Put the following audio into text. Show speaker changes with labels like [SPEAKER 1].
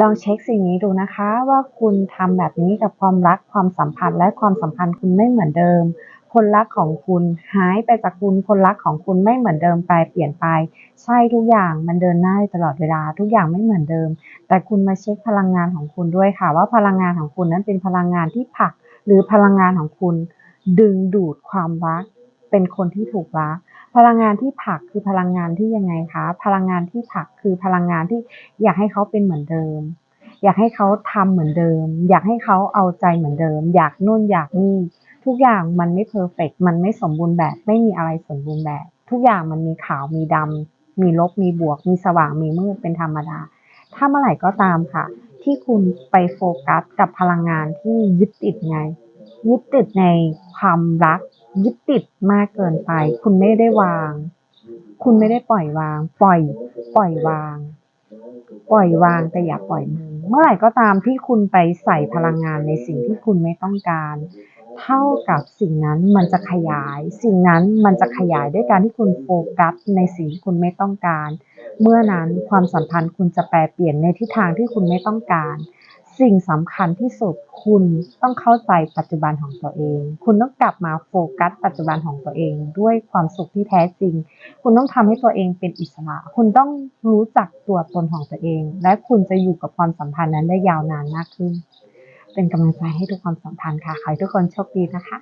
[SPEAKER 1] ลองเช็คสิ่งนี้ดูนะคะว่าคุณทำแบบนี้กับความรักความสัมพันธ์และความสัมพันธ์คุณไม่เหมือนเดิม คนรักของคุณหายไปจากคุณคนรักของคุณไม่เหมือนเดิมไปเปลี่ยนไป ใช่ทุกอย่างมันเดินหน้าตลอดเวลาทุกอย่างไม่เหมือนเดิม แต่คุณมาเช็คพลังงานของคุณด้วยค่ะ ว่าพลังงานของคุณนั้นเป็นพลังงานที่ผลัก หรือพลังงานของคุณ ดึงดูดความรัก เป็นคนที่ถูกรัก พลังงานที่ผลักคือพลังงานที่ยังไงคะ พลังงานที่ผลักคือพลังงานที่อยากให้เขาเป็นเหมือนเดิม อยากให้เขาทำเหมือนเดิม อยากให้เขาเอาใจเหมือนเดิม อยากนู่นอยากนี่ ทุกอย่างมันไม่เพอร์เฟกมันไม่สมบูรณ์แบบ ไม่มีอะไรสมบูรณ์แบบ ทุกอย่างมันมีขาวมีดำมีลบมีบวก มีสว่างมีมืดเป็นธรรมดา ถ้าเมื่อไหร่ก็ตามค่ะ ที่คุณไปโฟกัสกับพลังงานที่ยึดติดไงยึดติดในความรัก ยึดติดมากเกินไป คุณไม่ได้วาง คุณไม่ได้ปล่อยวาง ปล่อย ปล่อยวาง ปล่อยวางแต่อย่าปล่อยมือ เมื่อไหร่ก็ตามที่คุณไปใส่พลังงานในสิ่งที่คุณไม่ต้องการ เท่ากับสิ่งนั้นมันจะขยาย สิ่งนั้นมันจะขยายด้วยการที่คุณโฟกัสในสิ่งที่คุณไม่ต้องการ เมื่อนั้นความสัมพันธ์คุณจะแปรเปลี่ยนในทิศทางที่คุณไม่ต้องการ สิ่งสำคัญที่สุดคุณต้องเข้าใจปัจจุบันของตัวเอง คุณต้องกลับมาโฟกัสปัจจุบันของตัวเอง ด้วยความสุขที่แท้จริง คุณต้องทำให้ตัวเองเป็นอิสระ คุณต้องรู้จักตัวตนของตัวเอง และคุณจะอยู่กับความสัมพันธ์นั้นได้ยาวนานมากขึ้น เป็นกำลังใจให้ทุกความสัมพันธ์ค่ะ ขอให้ทุกคนโชคดีนะคะ